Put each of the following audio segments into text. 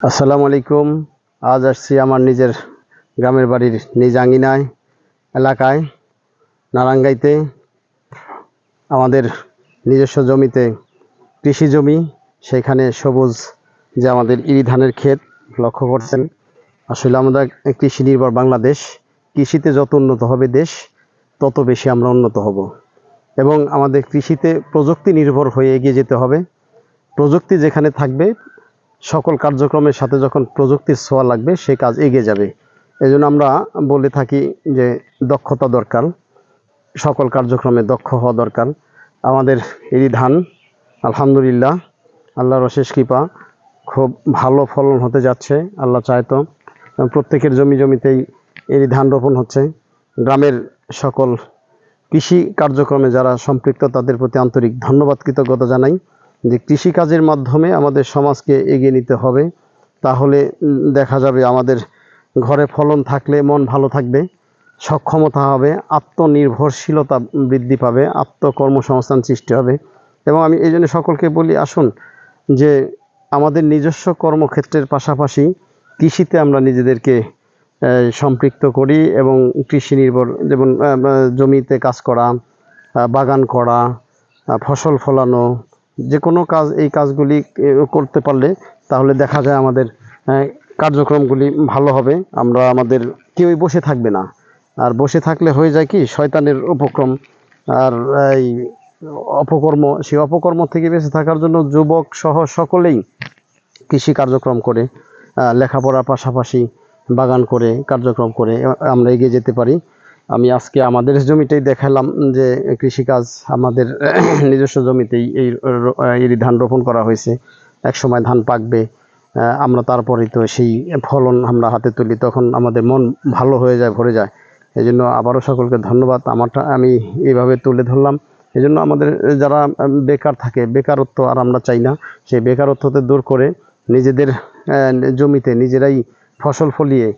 আসসালামু আলাইকুম। আজ আসছি আমার নিজের গ্রামের বাড়ির নিজ আঙ্গিনায় এলাকায়, নারাঙ্গাইতে। আমাদের নিজস্ব জমিতে কৃষি জমি, সেখানে সবুজ যে আমাদের ইরি ধানের ক্ষেত, লক্ষ্য করছেন। আসলে আমাদের কৃষি নির্ভর বাংলাদেশ। কৃষিতে যত উন্নত হবে দেশ, তত বেশি আমরা উন্নত হব। এবং আমাদের কৃষিতে প্রযুক্তি নির্ভর হয়ে এগিয়ে যেতে হবে। প্রযুক্তি যেখানে থাকবে সকল কার্যক্রমের সাথে যখন প্রযুক্তির ছোঁয়া লাগবে, সেই কাজ এগিয়ে যাবে। এই আমরা বলে থাকি যে দক্ষতা দরকার, সকল কার্যক্রমে দক্ষ হওয়া দরকার। আমাদের এই ধান, আলহামদুলিল্লাহ, আল্লাহর অশেষ কৃপা, খুব ভালো ফলন হতে যাচ্ছে, আল্লাহ চায়তো প্রত্যেকের জমি জমিতেই এই ধান রোপণ হচ্ছে। গ্রামের সকল কৃষি কার্যক্রমে যারা সম্পৃক্ত, তাদের প্রতি আন্তরিক ধন্যবাদ, কৃতজ্ঞতা জানাই। যে কৃষিকাজের মাধ্যমে আমাদের সমাজকে এগিয়ে নিতে হবে, তাহলে দেখা যাবে আমাদের ঘরে ফলন থাকলে মন ভালো থাকবে, সক্ষমতা হবে, আত্মনির্ভরশীলতা বৃদ্ধি পাবে, আত্মকর্মসংস্থান সৃষ্টি হবে। এবং আমি এই জন্য সকলকে বলি, আসুন, যে আমাদের নিজস্ব কর্মক্ষেত্রের পাশাপাশি কৃষিতে আমরা নিজেদেরকে সম্পৃক্ত করি এবং কৃষি নির্ভর, যেমন জমিতে কাজ করা বাগান করা ফসল ফলানো যে কোনো কাজ, এই কাজগুলি করতে পারলে তাহলে দেখা যায় আমাদের কার্যক্রমগুলি ভালো হবে। আমরা আমাদের কেউই বসে থাকবে না। আর বসে থাকলে হয়ে যায় কি, শয়তানের উপক্রম। আর এই অপকর্ম, সেই অপকর্ম থেকে বেঁচে থাকার জন্য যুবক সহ সকলেই কৃষি কার্যক্রম করে লেখাপড়ার পাশাপাশি বাগান করে, কার্যক্রম করে আমরা এগিয়ে যেতে পারি। আমি আজকে আমাদের জমিতেই দেখালাম যে কৃষিকাজ আমাদের নিজস্ব জমিতেই এই এই ধান রোপণ করা হয়েছে। এক সময় ধান পাকবে আমরা তারপরেই তো সেই ফলন আমরা হাতে তুলি, তখন আমাদের মন ভালো হয়ে যায়, ভরে যায়। এই জন্য আবারও সকলকে ধন্যবাদ। আমারটা আমি এইভাবে তুলে ধরলাম। এই জন্য আমাদের যারা বেকার থাকে, বেকারত্ব আর আমরা চাই না, সেই বেকারত্বতে দূর করে নিজেদের জমিতে নিজেরাই ফসল ফলিয়ে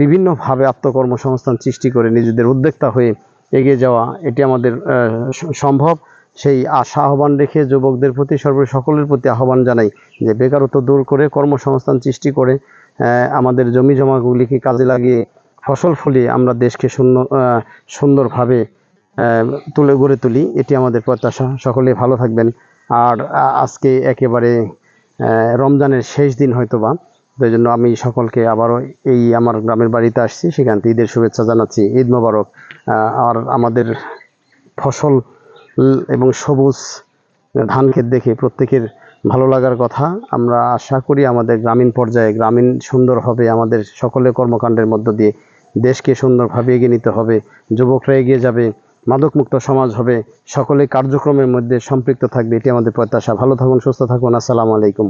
বিভিন্নভাবে আত্মকর্মসংস্থান সৃষ্টি করে নিজেদের উদ্যোক্তা হয়ে এগিয়ে যাওয়া এটি আমাদের সম্ভব। সেই আশা আহ্বান রেখে যুবকদের প্রতি সর্ব সকলের প্রতি আহ্বান জানাই যে বেকারত্ব দূর করে কর্মসংস্থান সৃষ্টি করে আমাদের জমি জমাগুলিকে কাজে লাগিয়ে ফসল ফলিয়ে আমরা দেশকে আহ, সুন্দরভাবে তুলে গড়ে তুলি। এটি আমাদের প্রত্যাশা। সকলে ভালো থাকবেন। আর আজকে একেবারে রমজানের শেষ দিন হয়তোবা। তো এই জন্য আমি সকলকে আবারও এই আমার গ্রামের বাড়িতে আসছি। সেখান থেকে ঈদের শুভেচ্ছা জানাচ্ছি। ঈদ মোবারক। আর আমাদের ফসল এবং সবুজ ধান ক্ষেত দেখে প্রত্যেকের ভালো লাগার কথা। আমরা আশা করি আমাদের গ্রামীণ পর্যায়ে গ্রামীণ সুন্দর হবে। আমাদের সকলের কর্মকাণ্ডের মধ্য দিয়ে দেশকে সুন্দরভাবে এগিয়ে নিতে হবে। যুবকরা এগিয়ে যাবে। মাদকমুক্ত সমাজ হবে। সকলে কার্যক্রমের মধ্যে সম্পৃক্ত থাকবে। এটি আমাদের প্রত্যাশা। ভালো থাকুন, সুস্থ থাকুন। আসসালামু আলাইকুম।